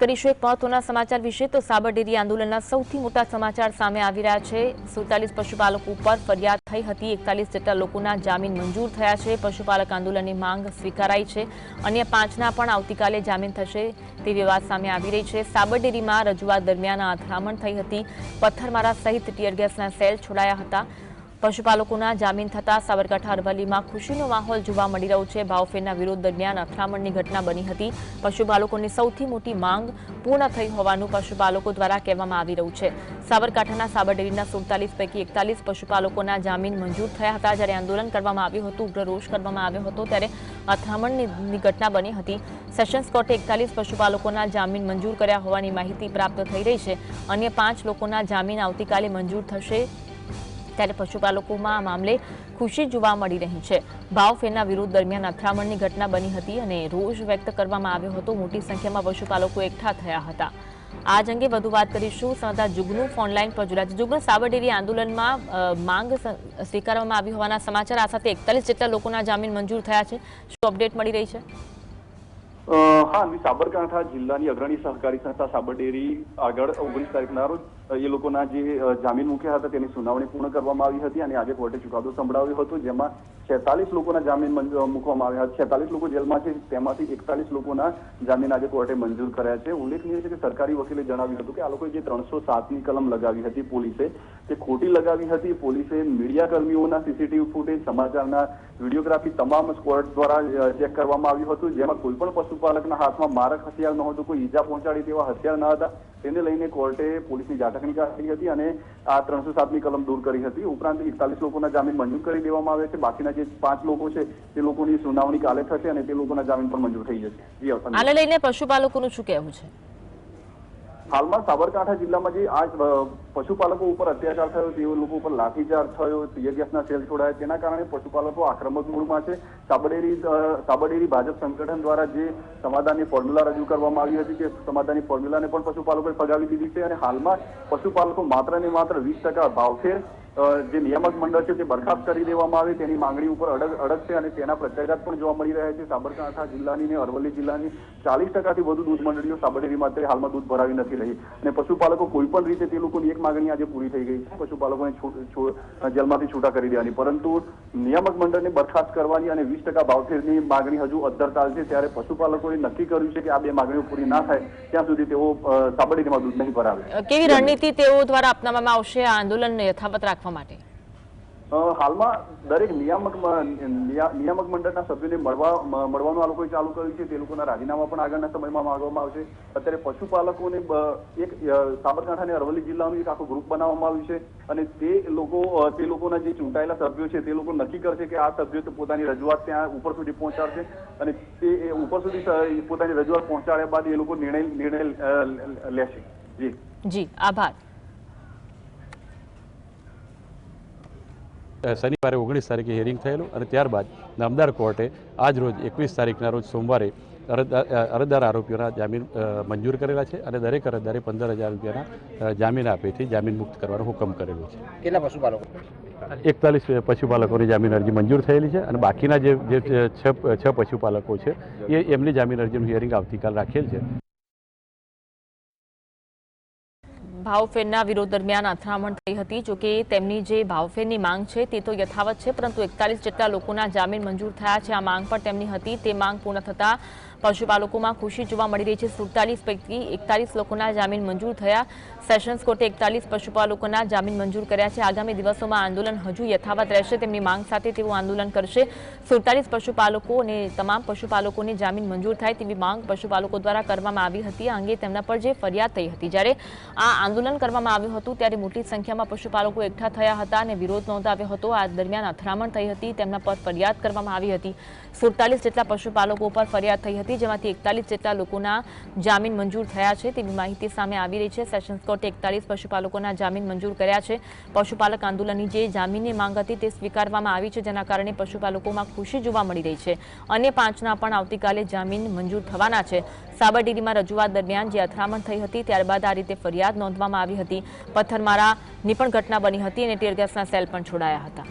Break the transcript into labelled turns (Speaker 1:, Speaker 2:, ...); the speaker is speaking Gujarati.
Speaker 1: કરીશું એક મહત્વના સમાચાર વિશે, તો સાબરડેરી આંદોલનના સૌથી મોટા સમાચાર સામે આવી રહ્યા છે. સુડતાલીસ પશુપાલકો ઉપર ફરિયાદ થઈ હતી. એકતાલીસ જેટલા લોકોના જામીન મંજૂર થયા છે. પશુપાલક આંદોલનની માંગ સ્વીકારાઈ છે. અન્ય પાંચના પણ આવતીકાલે જામીન થશે તેવી વાત સામે આવી રહી છે. સાબરડેરીમાં રજૂઆત દરમિયાન અથડામણ થઈ હતી. પથ્થરમારા સહિત ટીયરગેસના સેલ છોડાયા હતા. પશુપાલકોના જામીન થતા સાબરકાંઠા અરવલ્લીમાં ખુશીનો માહોલ જોવા મળી રહ્યો છે. ભાવફેરના વિરોધ દરમિયાન અથડામણની ઘટના બની હતી. પશુપાલકોની સૌથી મોટી માંગ પૂર્ણ થઈ હોવાનું પશુપાલકો દ્વારા કહેવામાં આવી રહ્યું છે. સાબરકાંઠાના સાબરડેરીના સુડતાલીસ પૈકી એકતાલીસ પશુપાલકોના જામીન મંજૂર થયા હતા. જ્યારે આંદોલન કરવામાં આવ્યું હતું, ઉગ્ર રોષ કરવામાં આવ્યો હતો, ત્યારે અથડામણની ઘટના બની હતી. સેશન્સ કોર્ટે એકતાલીસ પશુપાલકોના જામીન મંજૂર કર્યા હોવાની માહિતી પ્રાપ્ત થઈ રહી છે. અન્ય પાંચ લોકોના જામીન આવતીકાલે મંજૂર થશે. ત્યારે પશુપાલકોમાં આ મામલે ખુશી જોવા મળી રહી છે. ભાવફેરના વિરોધ દરમિયાન અથડામણની ઘટના બની હતી અને રોષ વ્યક્ત કરવામાં આવ્યો હતો. મોટી સંખ્યામાં પશુપાલકો એકઠા થયા હતા. આજ અંગે વધુ વાત કરીશું. સંવાદદાર જુગનું ફોનલાઈન પર જોડાયા છે. જુગનું સાબરડેરી આંદોલનમાં અ, માંગ સ- સ્વીકારવામાં આવી હોવાના સમાચાર. આ સાથે એકતાલીસ જેટલા લોકોના જામીન મંજૂર થયા છે. શું અપડેટ મળી રહી છે?
Speaker 2: અ, હા અને સાબરકાંઠા જિલ્લાની અગ્રણી સહકારી સંસ્થા સાબર ડેરી આગળ ઓગણીસ તારીખના રોજ એ લોકોના જે જામીન મૂક્યા હતા તેની સુનાવણી પૂર્ણ કરવામાં આવી હતી અને આજે કોર્ટે ચુકાદો સંભળાવ્યો હતો, જેમાં છેતાલીસ લોકોના જામીન મૂકવામાં આવ્યા. હતા છેતાલીસ લોકો જેલમાં છે તેમાંથી એકતાલીસ લોકોના જામીન આજે કોર્ટે મંજૂર કર્યા છે. ઉલ્લેખનીય છે કે સરકારી વકીલે જણાવ્યું હતું કે આ લોકોએ જે ત્રણસો સાતની કલમ લગાવી હતી પોલીસે, તે ખોટી લગાવી હતી. પોલીસે મીડિયા કર્મીઓના સીસીટીવી ફૂટેજ, સમાચારના વિડીયોગ્રાફી તમામ સ્ક્વોડ દ્વારા ચેક કરવામાં આવ્યું હતું. જેમાં કોઈ પણ પશુપાલકના હાથમાં મારક હથિયાર નહોતું, કોઈ ઈજા પહોંચાડી તેવા હથિયાર ન હતા. તેને લઈને કોર્ટે પોલીસની ઝાટકણી કરી હતી અને આ ત્રણસો સાતની કલમ દૂર કરી હતી. ઉપરાંત એકતાલીસ લોકોના જામીન મંજૂર કરી દેવામાં આવ્યા છે. બાકીના જે પાંચ લોકો છે, તે લોકોની સુનાવણી કાલે થશે અને તે લોકોના જામીન પણ મંજૂર થઈ જશે.
Speaker 1: આને લઈને પશુપાલકોનું શું કહેવું છે?
Speaker 2: હાલમાં સાબરકાંઠા જિલ્લામાં જે આ પશુપાલકો ઉપર અત્યાચાર થયો, તે લોકો ઉપર લાઠીચાર્જ થયો ટીયર ગેસના સેલ છોડાયા, તેના કારણે પશુપાલકો આક્રમક મૂળમાં છે. સાબરડેરી સાબરડેરી ભાજપ સંગઠન દ્વારા જે સમાધાનની ફોર્મ્યુલા રજૂ કરવામાં આવી હતી, તે સમાધાનની ફોર્મ્યુલાને પણ પશુપાલકોએ ફગાવી દીધી છે અને હાલમાં પશુપાલકો માત્ર ને માત્ર વીસ ટકા ભાવફેર જે નિયામક મંડળ છે તે બરખાસ્ત કરી દેવામાં આવે તેની માંગણી ઉપર અડગ અડગ છે અને તેના પ્રત્યાઘાત પણ જોવા મળી રહ્યા છે. સાબરકાંઠા જિલ્લાની ને અરવલ્લી જિલ્લાની ચાલીસ ટકાથી વધુ દૂધ મંડળીઓ સાબરડેરીમાં અત્યારે હાલમાં દૂધ ભરાવી નથી રહી. અને પશુપાલકો કોઈ પણ રીતે તે લોકોની એક માંગણી આજે પૂરી થઈ ગઈ છે. પશુપાલકોને જેલમાંથી છૂટા કરી દેવાની. પરંતુ નિયામક મંડળને બરખાસ્ત કરવાની અને વીસ ટકા ભાવફેરની માંગણી હજુ અદ્ધરતાલ છે. ત્યારે પશુપાલકોએ નક્કી કર્યું છે કે આ બે માંગણીઓ પૂરી ના થાય ત્યાં સુધી તેઓ સાબરડેરીમાં દૂધ નહીં ભરાવે.
Speaker 1: કેવી રણનીતિ તેઓ દ્વારા અપનાવવામાં આવશે? આ આંદોલનને યથાવત રાખવા માટે?
Speaker 2: હાલમાં દરેક નિયામક નિયામક મંડળના સભ્યોને મળવા મળવાનું આ લોકોએ ચાલુ કર્યું છે. તે લોકોના રાજીનામા પણ આગળના સમયમાં માંગવામાં આવશે. અત્યારે પશુપાલકોને એક સાબરકાંઠા અને અરવલ્લી જિલ્લાનું એક આખું ગ્રુપ બનાવવામાં આવ્યું છે. અને તે લોકો તે લોકોના જે ચૂંટાયેલા સભ્યો છે તે લોકો નક્કી કરશે કે આ સભ્યો તો પોતાની રજૂઆત ત્યાં ઉપર સુધી પહોંચાડશે. અને તે ઉપર સુધી પોતાની રજૂઆત પહોંચાડ્યા બાદ એ લોકો નિર્ણય નિર્ણય લેશે. જી.
Speaker 1: જી આભાર.
Speaker 3: શનિવારે ઓગણીસ તારીખે હિયરિંગ થયેલું અને ત્યારબાદ નામદાર કોર્ટે આજ રોજ એકવીસ તારીખના રોજ સોમવારે અરજદાર આરોપીઓના જામીન મંજૂર કરેલા છે અને દરેક અરજદારે પંદર હજાર રૂપિયાના જામીન આપીથી જામીન મુક્ત કરવાનો હુકમ કરેલો છે.
Speaker 4: કેટલા પશુપાલકો?
Speaker 3: એકતાલીસ પશુપાલકોની જામીન અરજી મંજૂર થયેલી છે અને બાકીના જે જે છ છ પશુપાલકો છે એ એમની જામીન અરજીનું હિયરિંગ આવતીકાલ રાખેલ છે.
Speaker 1: ભાવફેરના વિરોધ દરમિયાન અથડામણ થઈ હતી. જોકે તેમની જે ભાવફેરની માંગ છે તે તો યથાવત છે, પરંતુ એકતાલીસ જેટલા લોકોના જામીન મંજૂર થયા છે. આ માંગ પણ તેમની હતી. તે માંગ પૂર્ણ થતા પશુપાલકોમાં ખુશી જોવા મળી રહી છે. સુડતાલીસ પૈકી એકતાલીસ લોકોના જામીન મંજૂર થયા. સેશન્સ કોર્ટે એકતાલીસ પશુપાલકોના જામીન મંજૂર કર્યા છે. આગામી દિવસોમાં આંદોલન હજુ યથાવત રહેશે. તેમની માંગ સાથે તેઓ આંદોલન કરશે. સુડતાલીસ પશુપાલકો અને તમામ પશુપાલકોને જામીન મંજૂર થાય તેવી માંગ પશુપાલકો દ્વારા કરવામાં આવી હતી. આ અંગે તેમના પર જે ફરિયાદ થઈ હતી. જ્યારે આ આંદોલન કરવામાં આવ્યું હતું, ત્યારે મોટી સંખ્યામાં પશુપાલકો એકઠા થયા હતા અને વિરોધ નોંધાવ્યો હતો. આ દરમિયાન અથડામણ થઈ હતી. તેમના પર ફરિયાદ કરવામાં આવી હતી. સુડતાલીસ જેટલા પશુપાલકો પર ફરિયાદ થઈ હતી. જેમાંથી એકતાલીસ જેટલા લોકોના જામીન મંજૂર થયા છે. તેવી માહિતી સામે આવી રહી છે. સેશન્સ કોર્ટે એકતાલીસ પશુપાલકોના જામીન મંજૂર કર્યા છે. પશુપાલક આંદોલનની જે જામીનની માંગ હતી તે સ્વીકારવામાં આવી છે, જેના કારણે પશુપાલકોમાં ખુશી જોવા મળી રહી છે. અન્ય પાંચના પણ આવતીકાલે જામીન મંજૂર થવાના છે. સાબરડેરીમાં રજૂઆત દરમિયાન જે અથડામણ થઈ હતી, ત્યારબાદ આ રીતે ફરિયાદ નોંધવામાં આવી હતી. પથ્થરમારાની પણ ઘટના બની હતી અને ટેરગેસના સેલ પણ છોડાયા હતા.